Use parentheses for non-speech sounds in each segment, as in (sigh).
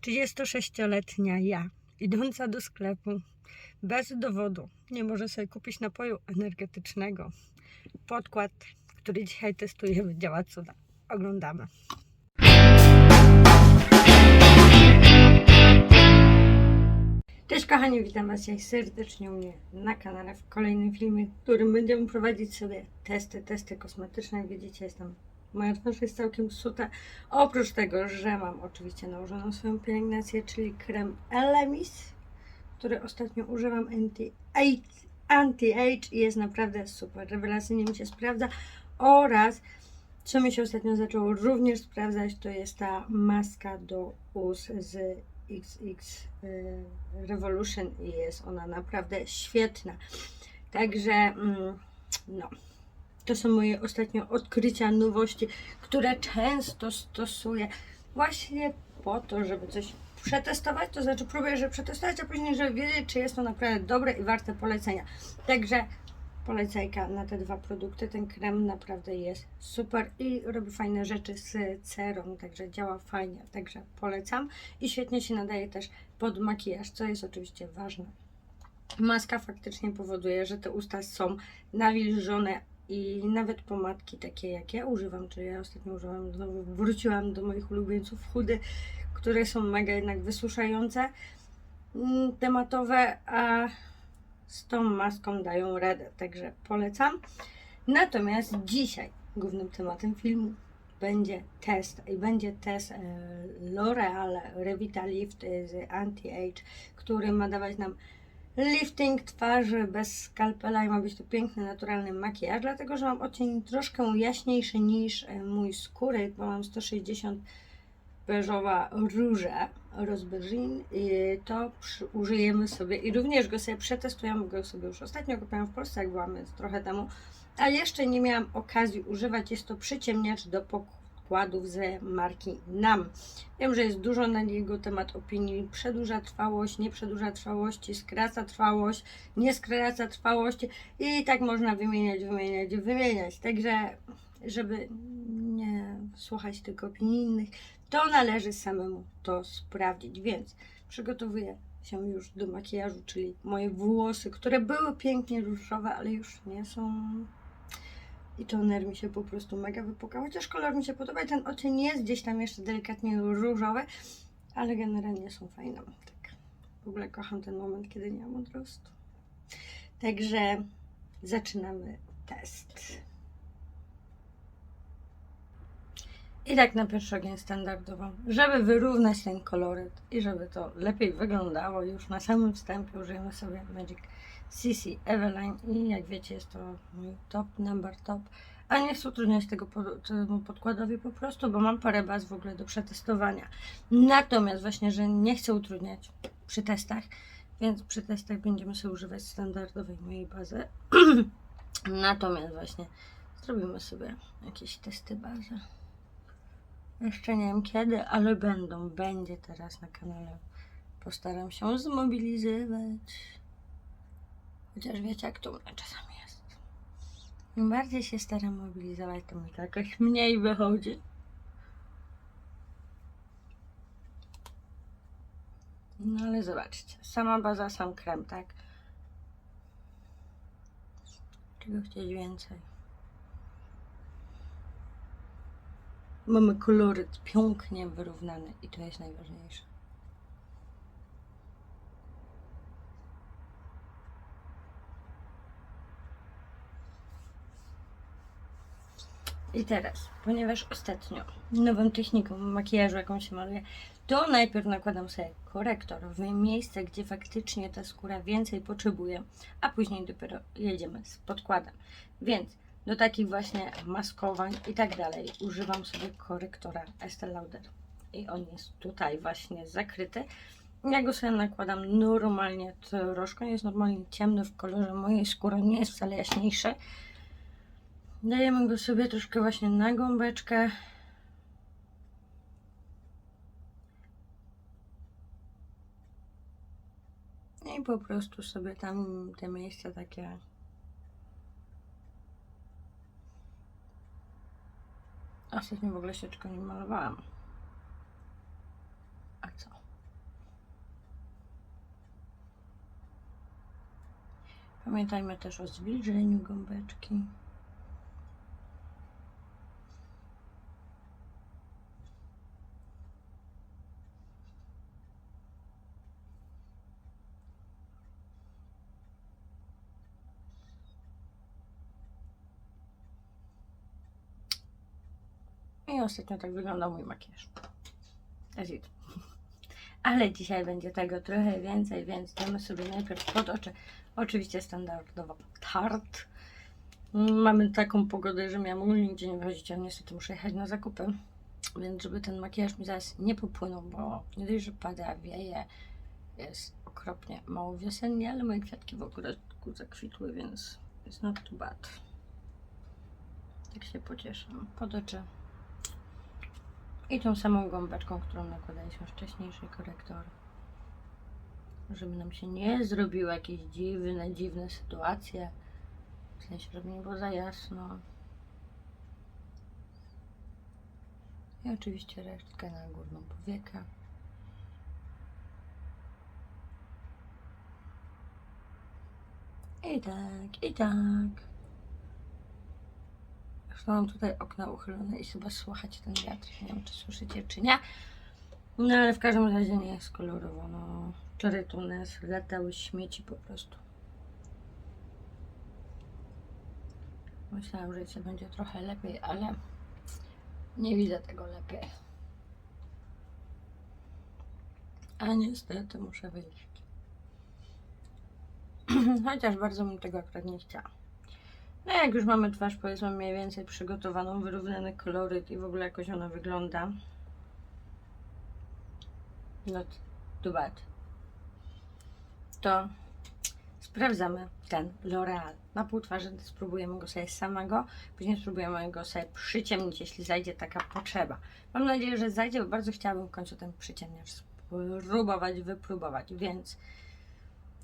36-letnia ja, idąca do sklepu bez dowodu, nie może sobie kupić napoju energetycznego. Podkład, który dzisiaj testujemy, działa cuda. Oglądamy. Cześć kochani, witam Was dzisiaj serdecznie u mnie na kanale w kolejnym filmie, w którym będziemy prowadzić sobie testy, testy kosmetyczne. Widzicie, jestem, moja twarz jest całkiem suta. Oprócz tego, że mam oczywiście nałożoną swoją pielęgnację, czyli krem Elemis, który ostatnio używam anti-age i jest naprawdę super, rewelacyjnie mi się sprawdza oraz co mi się ostatnio zaczęło również sprawdzać, to jest ta maska do ust z XX y, Revolution i jest ona naprawdę świetna. Także, mm, no, to są moje ostatnio odkrycia, nowości, które często stosuję właśnie po to, żeby coś przetestować, to znaczy próbuję, żeby przetestować, a później, żeby wiedzieć, czy jest to naprawdę dobre i warte polecenia. Także polecajka na te dwa produkty. Ten krem naprawdę jest super i robi fajne rzeczy z cerą, także działa fajnie, także polecam. I świetnie się nadaje też pod makijaż, co jest oczywiście ważne. Maska faktycznie powoduje, że te usta są nawilżone i nawet pomadki takie jak ja używam, czyli ja ostatnio używam, znowu wróciłam do moich ulubieńców chudy, które są mega jednak wysuszające, mm, tematowe, a z tą maską dają radę, także polecam. Natomiast dzisiaj głównym tematem filmu będzie test i będzie test e, L'Oreal Revitalift z Anti-Age, który ma dawać nam lifting twarzy bez skalpela i ma być to piękny, naturalny makijaż, dlatego że mam odcień troszkę jaśniejszy niż e, mój skóry, bo mam 160 beżowa róża rozbeżin i to użyjemy sobie i również go sobie przetestujemy, go sobie już ostatnio kupiłam w Polsce, jak byłam więc trochę temu, a jeszcze nie miałam okazji używać, jest to przyciemniacz do podkładów z marki NAM. Wiem, że jest dużo na jego temat opinii, przedłuża trwałość, nie przedłuża trwałości, skraca trwałość, nie skraca trwałości i tak można wymieniać, wymieniać, wymieniać, także żeby nie słuchać tylko opinii innych, to należy samemu to sprawdzić, więc przygotowuję się już do makijażu, czyli moje włosy, które były pięknie różowe, ale już nie są. I toner mi się po prostu mega wypukał, chociaż kolor mi się podoba i ten odcień jest gdzieś tam jeszcze delikatnie różowy, ale generalnie są fajne. Tak. W ogóle kocham ten moment, kiedy nie mam odrostu. Także zaczynamy test. I tak na pierwszy ogień standardowo, żeby wyrównać ten koloryt i żeby to lepiej wyglądało, już na samym wstępie użyjemy sobie Magic CC Eveline i jak wiecie jest to mój top, number top, a nie chcę utrudniać tego pod, temu podkładowi po prostu, bo mam parę baz w ogóle do przetestowania. Natomiast właśnie, że nie chcę utrudniać przy testach, więc przy testach będziemy sobie używać standardowej mojej bazy. (clears throat) Natomiast właśnie zrobimy sobie jakieś testy bazy. Jeszcze nie wiem kiedy, ale będą. Będzie teraz na kanale. Postaram się zmobilizować. Chociaż wiecie, jak to u mnie czasami jest. Im bardziej się staram mobilizować, to mi to jakoś mniej wychodzi. No ale zobaczcie. Sama baza, sam krem, tak? Czego chcieć więcej? Mamy koloryt pięknie wyrównany i to jest najważniejsze. I teraz, ponieważ ostatnio nową techniką makijażu, jaką się maluje, to najpierw nakładam sobie korektor w miejsce, gdzie faktycznie ta skóra więcej potrzebuje, a później dopiero jedziemy z podkładem. Więc do takich właśnie maskowań i tak dalej używam sobie korektora Estee Lauder i on jest tutaj właśnie zakryty. Ja go sobie nakładam normalnie troszkę, jest normalnie ciemny w kolorze mojej skóry, nie jest wcale jaśniejszy. Dajemy go sobie troszkę właśnie na gąbeczkę. No I po prostu sobie tam te miejsca takie Ostatnio w ogóle się sieczką nie malowałam. A co? Pamiętajmy też o zwilżeniu gąbeczki. I ostatnio tak wygląda mój makijaż. That's. Ale dzisiaj będzie tego trochę więcej, więc damy sobie najpierw pod oczy. Oczywiście standardowo tart. Mamy taką pogodę, że miałam ogólnie nigdzie nie wychodzić, a niestety muszę jechać na zakupy. Więc żeby ten makijaż mi zaraz nie popłynął, bo nie dość, że pada, wieje, jest okropnie mało wiosennie, ale moje kwiatki w ogródku zakwitły, więc it's not too bad. Tak się pocieszę. Pod oczy i tą samą gąbeczką, którą nakładaliśmy wcześniejszy korektor. Żeby nam się nie zrobiły jakieś dziwne, dziwne sytuacje. W sensie, żeby nie było za jasno. I oczywiście resztkę na górną powiekę. I tak, i tak. Mam tutaj okna uchylone i chyba słychać ten wiatr. Nie wiem, czy słyszycie, czy nie. No ale w każdym razie nie jest kolorowo. No, wczoraj tu nas latały śmieci po prostu. Myślałam, że się będzie trochę lepiej, ale nie widzę tego lepiej. A niestety muszę wyjść. (clears throat) Chociaż bardzo bym tego akurat nie chciała. No jak już mamy twarz powiedzmy mniej więcej przygotowaną, wyrównany koloryt i w ogóle jakoś ona wygląda. Not too bad. To sprawdzamy ten L'Oreal. Na pół twarzy spróbujemy go sobie samego, później spróbujemy go sobie przyciemnić, jeśli zajdzie taka potrzeba. Mam nadzieję, że zajdzie, bo bardzo chciałabym w końcu ten przyciemniacz spróbować, wypróbować, więc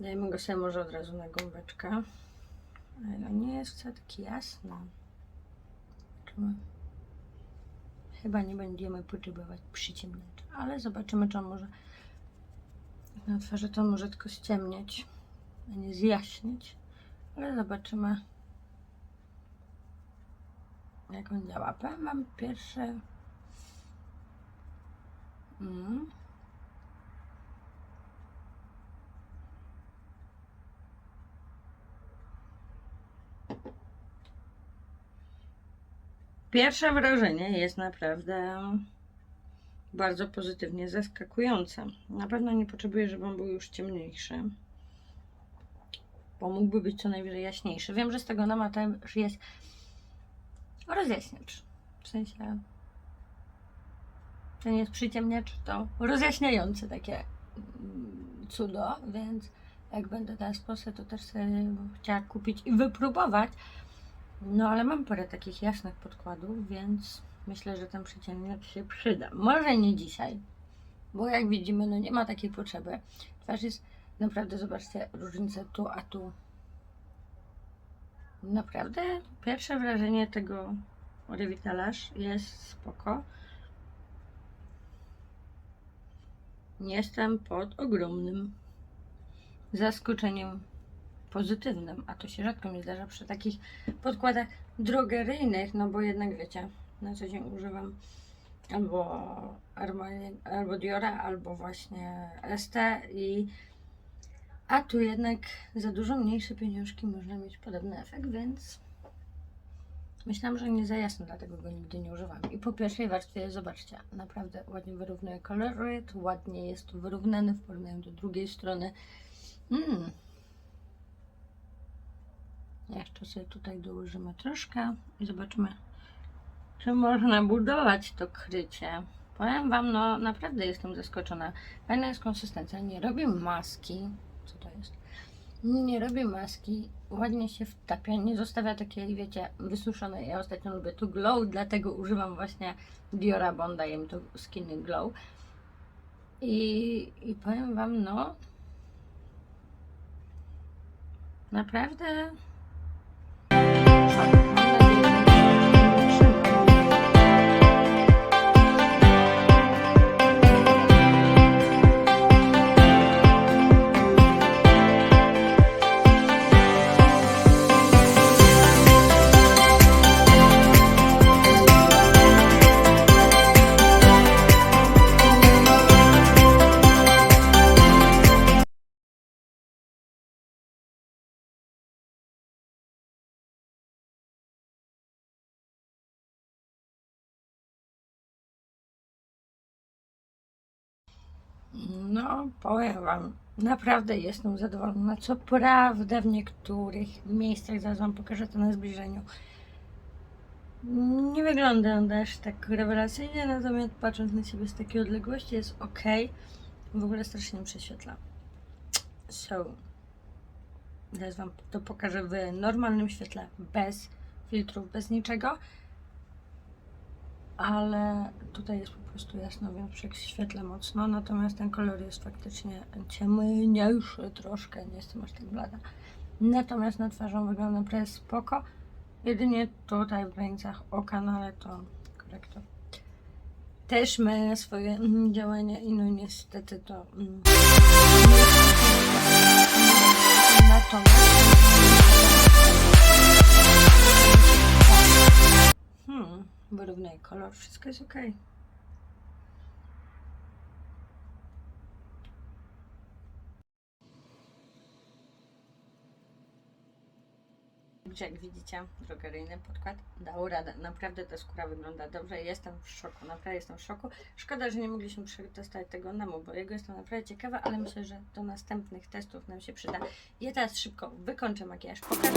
dajmy go sobie może od razu na gąbeczkę. Ale nie jest wcale jasny. Zobaczymy. Chyba nie będziemy potrzebować przyciemniacza, ale zobaczymy, czy on może na twarzy to może tylko ściemniać, a nie zjaśnić. Ale zobaczymy, jak on działa. Powiem Wam pierwsze... Mm. Pierwsze wrażenie jest naprawdę bardzo pozytywnie zaskakujące. Na pewno nie potrzebuję, żeby on był już ciemniejszy. Bo mógłby być co najwyżej jaśniejszy. Wiem, że z tego nama też jest rozjaśniacz. W sensie to nie jest przyciemniacz, to rozjaśniające takie mm, cudo, więc jak będę teraz posę, to też chciała kupić i wypróbować. No ale mam parę takich jasnych podkładów, więc myślę, że ten przyciemniacz się przyda. Może nie dzisiaj, bo jak widzimy, no nie ma takiej potrzeby. Twarz jest naprawdę, zobaczcie, różnicę tu, a tu. Naprawdę pierwsze wrażenie tego Revitalash jest spoko. Jestem pod ogromnym zaskoczeniem pozytywnym, a to się rzadko mi zdarza przy takich podkładach drogeryjnych, no bo jednak wiecie, na co dzień używam albo Armani, albo Diora, albo właśnie ST i a tu jednak za dużo mniejsze pieniążki można mieć podobny efekt, więc myślałam, że nie za jasno, dlatego go nigdy nie używam. I po pierwszej warstwie, zobaczcie, naprawdę ładnie wyrównuje koloryt, ładnie jest tu wyrównany w porównaniu do drugiej strony. Mmm, jeszcze sobie tutaj dołożymy troszkę i zobaczymy, czy można budować to krycie. Powiem Wam, no naprawdę jestem zaskoczona. Fajna jest konsystencja, nie robi maski. Co to jest? Nie robi maski, ładnie się wtapia, nie zostawia takiej, wiecie, wysuszonej. Ja ostatnio lubię tu glow, dlatego używam właśnie Diora, bo on daje mi to skinny glow. I, I powiem Wam, no naprawdę time. No, powiem Wam, naprawdę jestem zadowolona. Co prawda w niektórych miejscach, zaraz Wam pokażę to na zbliżeniu, nie wygląda on aż tak rewelacyjnie, natomiast patrząc na siebie z takiej odległości jest ok. W ogóle strasznie prześwietla. So, teraz Wam to pokażę w normalnym świetle, bez filtrów, bez niczego. Ale tutaj jest po prostu jasno, więc prześwietla mocno, natomiast ten kolor jest faktycznie ciemniejszy troszkę, nie jestem aż tak blada. Natomiast na twarzą wygląda prawie spoko. Jedynie tutaj w granicach oka, no ale to korektor. Też ma swoje mm, działania i no niestety to... Mm, Natomiast... Wyrównuję kolor, wszystko jest ok. Jak widzicie, drogeryjny podkład dał radę. Naprawdę ta skóra wygląda dobrze. Jestem w szoku, naprawdę jestem w szoku. Szkoda, że nie mogliśmy przetestować tego nemu, bo jego jestem naprawdę ciekawa, ale myślę, że do następnych testów nam się przyda. Ja teraz szybko wykończę makijaż. Pokażę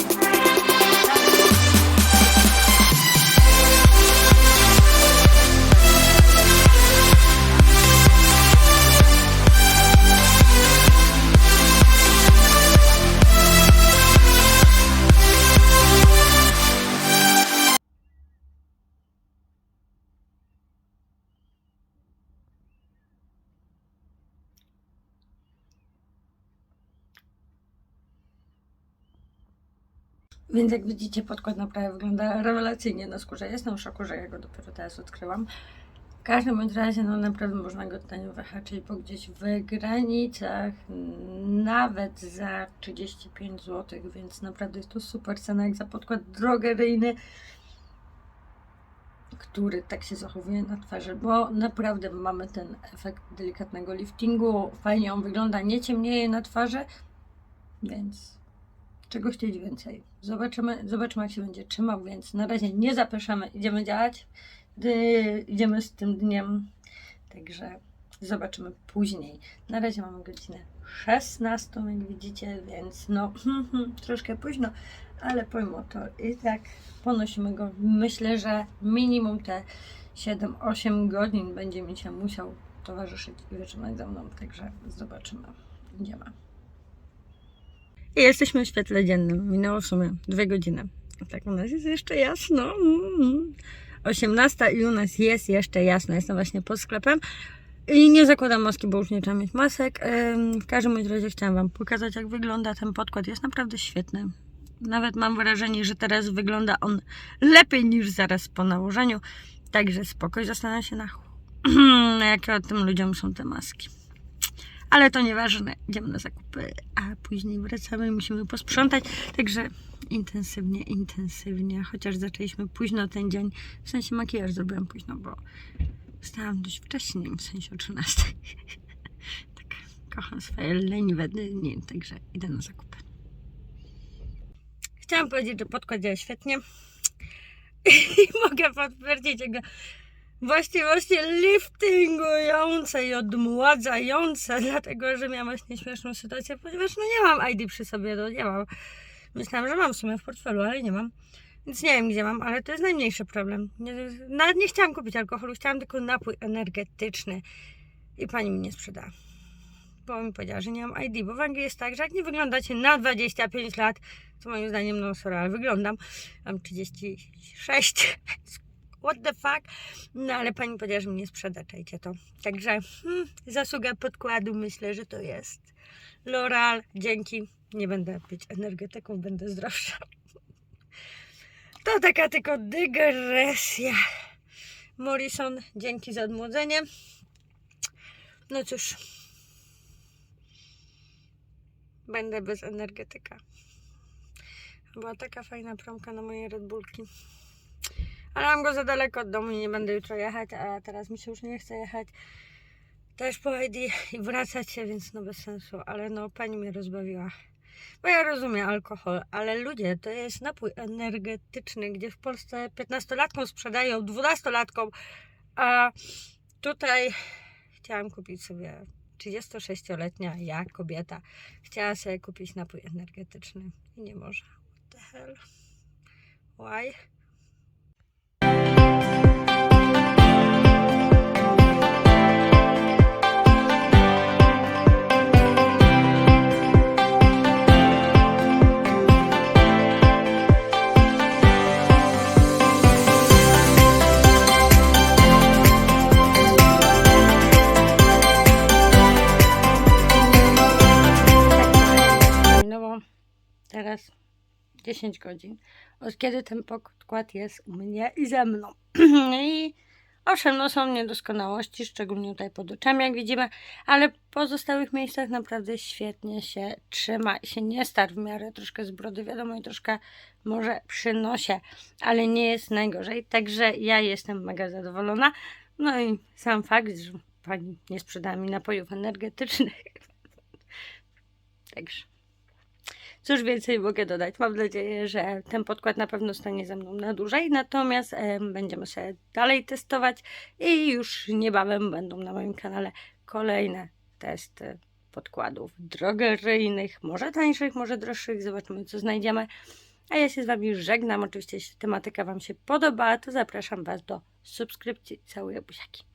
Więc jak widzicie, podkład naprawdę wygląda rewelacyjnie na skórze. Jestem w szoku, że ja go dopiero teraz odkryłam. W każdym bądź razie, no naprawdę można go tanio wyhaczyć, bo gdzieś w granicach nawet za 35 zł, więc naprawdę jest to super cena jak za podkład drogeryjny, który tak się zachowuje na twarzy, bo naprawdę mamy ten efekt delikatnego liftingu, fajnie on wygląda, nie ciemnieje na twarzy, więc czego chcieć więcej. Zobaczymy, zobaczymy jak się będzie trzymał, więc na razie nie zapeszamy, idziemy działać, Gdy idziemy z tym dniem, także zobaczymy później. Na razie mamy godzinę 16, jak widzicie, więc no (laughs) troszkę późno, ale pomimo to i tak ponosimy go. Myślę, że minimum te 7-8 godzin będzie mi się musiał towarzyszyć i wytrzymać ze mną, także zobaczymy. Idziemy. I jesteśmy w świetle dziennym. Minęło w sumie dwie godziny. Tak, u nas jest jeszcze jasno. Mm. 18 i u nas jest jeszcze jasno. Jestem właśnie pod sklepem. I nie zakładam maski, bo już nie trzeba mieć masek. W każdym razie chciałam Wam pokazać, jak wygląda ten podkład. Jest naprawdę świetny. Nawet mam wrażenie, że teraz wygląda on lepiej niż zaraz po nałożeniu. Także spokoj, zastanawiam się na, (clears throat) jakie tym ludziom są te maski. Ale to nieważne, idziemy na zakupy, a później wracamy musimy posprzątać. Także intensywnie, intensywnie, chociaż zaczęliśmy późno ten dzień. W sensie makijaż zrobiłam późno, bo wstałam dość wcześnie, w sensie o 13. (laughs) tak, kocham swoje leniwe dni, także idę na zakupy. Chciałam powiedzieć, że podkład działa świetnie (laughs) i mogę potwierdzić jego właściwości liftingujące i odmładzające, (laughs) dlatego że miałam właśnie śmieszną sytuację, ponieważ no nie mam ID przy sobie, no nie mam. Myślałam, że mam w sumie w portfelu, ale nie mam. Więc nie wiem gdzie mam, ale to jest najmniejszy problem. Nie, nawet nie chciałam kupić alkoholu, chciałam tylko napój energetyczny. I pani mi nie sprzedała. Bo mi powiedziała, że nie mam ID, bo w Anglii jest tak, że jak nie wyglądacie na 25 lat, to moim zdaniem, no sorry, ale wyglądam, mam 36, (laughs) what the fuck, no ale pani powiedziała, że mi nie sprzeda, czajcie to. Także hmm, zasługa podkładu myślę, że to jest. L'Oreal, dzięki, nie będę pić energetyką, będę zdrowsza. (laughs) To taka tylko dygresja. Morrison, dzięki za odmłodzenie. No cóż, będę bez energetyka. Była taka fajna promka na moje Red Bullki. Ale mam go za daleko od domu i nie będę jutro jechać, a teraz mi się już nie chce jechać też po ID i wracać się, więc no bez sensu. Ale no pani mnie rozbawiła. Bo ja rozumiem alkohol, ale ludzie, to jest napój energetyczny, gdzie w Polsce 15-latkom sprzedają 12-latkom, a tutaj chciałam kupić sobie 36-letnia ja, kobieta, chciała sobie kupić napój energetyczny i nie może. What the hell? Why? Teraz 10 godzin, od kiedy ten podkład jest u mnie i ze mną. (clears throat) I owszem, no są niedoskonałości, szczególnie tutaj pod oczami, jak widzimy, ale w pozostałych miejscach naprawdę świetnie się trzyma i się nie starł w miarę troszkę z brody, wiadomo, i troszkę może przy nosie, ale nie jest najgorzej, także ja jestem mega zadowolona. No i sam fakt, że pani nie sprzedała mi napojów energetycznych. (laughs) Także. Cóż więcej mogę dodać? Mam nadzieję, że ten podkład na pewno stanie ze mną na dłużej, natomiast em, będziemy się dalej testować i już niebawem będą na moim kanale kolejne testy podkładów drogeryjnych, może tańszych, może droższych, zobaczymy co znajdziemy. A ja się z Wami żegnam. Oczywiście, jeśli tematyka Wam się podoba, to zapraszam Was do subskrypcji. Całuję buziaki.